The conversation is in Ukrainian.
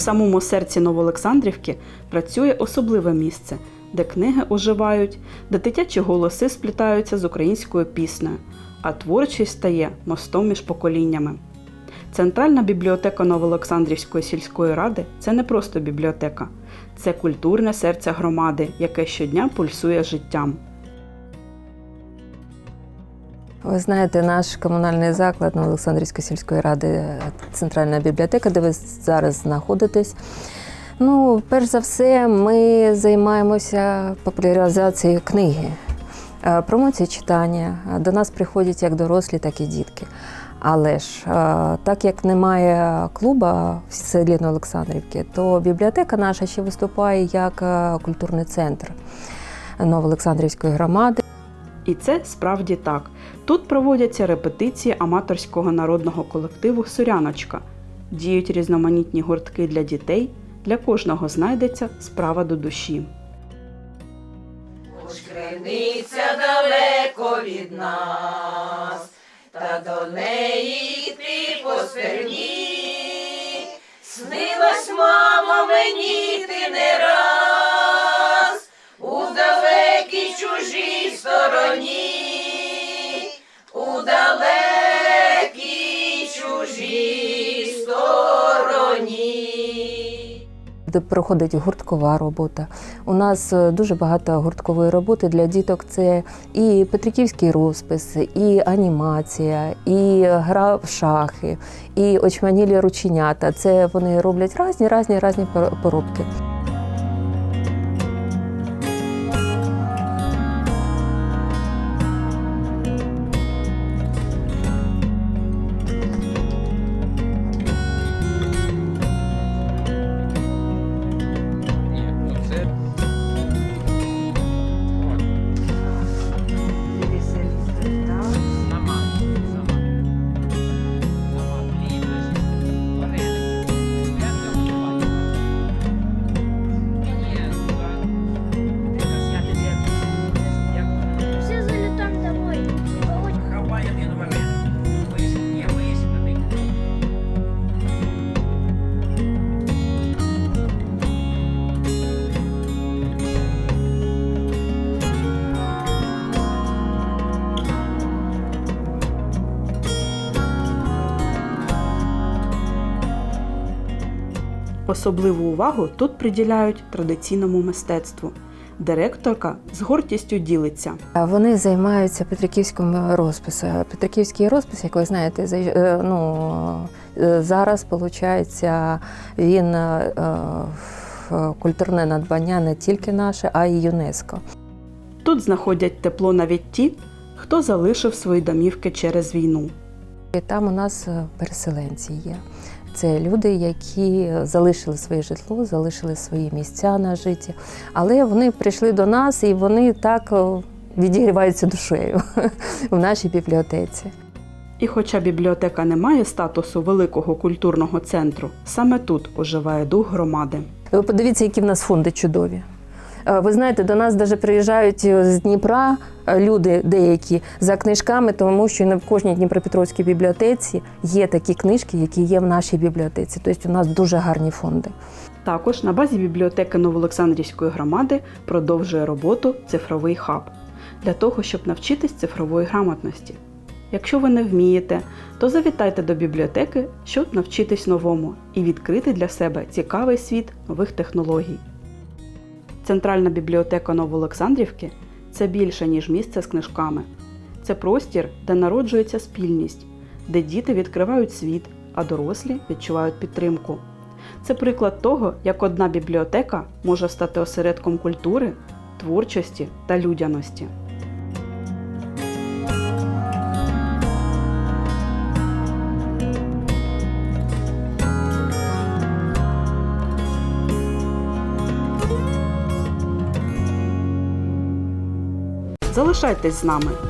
самому серці Новоолександрівки працює особливе місце, де книги оживають, де дитячі голоси сплітаються з українською піснею, а творчість стає мостом між поколіннями. Центральна бібліотека Новоолександрівської сільської ради це не просто бібліотека, це культурне серце громади, яке щодня пульсує життям. Ви знаєте, наш комунальний заклад Олександрівської сільської ради, центральна бібліотека, де ви зараз знаходитесь. Ну, перш за все, ми займаємося популяризацією книги, промоцією читання. До нас приходять як дорослі, так і дітки. Але ж так як немає клуба в селі Олександрівки, то бібліотека наша ще виступає як культурний центр Новоолександрівської громади. І це справді так. Тут проводяться репетиції аматорського народного колективу Суряночка. Діють різноманітні гуртки для дітей. Для кожного знайдеться справа до душі. Хоч криниця далеко від нас, та до неї йти по. Снилась, мамо, мені ти не раз стороні, у далекій чужій стороні. проходить гурткова робота. У нас е, дуже багато гурткової роботи для діток. Це і петриківський розпис, і анімація, і гра в шахи, і очманілі рученята. Це вони роблять різні, різні, різні поробки. Особливу увагу тут приділяють традиційному мистецтву. Директорка з гордістю ділиться. Вони займаються петриківським розписом. Петриківський розпис, як ви знаєте, е, ну, е, зараз виходить, він е, культурне надбання не тільки наше, а й ЮНЕСКО. Тут знаходять тепло навіть ті, хто залишив свої домівки через війну. Там у нас переселенці є. Це люди, які залишили своє житло, залишили свої місця на житті, але вони прийшли до нас і вони так відігріваються душею в нашій бібліотеці. І хоча бібліотека не має статусу великого культурного центру, саме тут оживає дух громади. Ви подивіться, які в нас фонди чудові. Е, Ви знаєте, до нас навіть приїжджають з Дніпра е, люди деякі за книжками, тому що на в кожній Дніпропетровській бібліотеці є такі книжки, які є в нашій бібліотеці. Тобто у нас дуже гарні фонди. Також на базі бібліотеки Новоолександрівської громади продовжує роботу цифровий хаб для того, щоб навчитись цифрової грамотності. Якщо ви не вмієте, то завітайте до бібліотеки, щоб навчитись новому і відкрити для себе цікавий світ нових технологій. Центральна бібліотека Новоолександрівки це більше, ніж місце з книжками. Це простір, де народжується спільність, де діти відкривають світ, а дорослі відчувають підтримку. Це приклад того, як одна бібліотека може стати осередком культури, творчості та людяності. Залишайтесь з нами.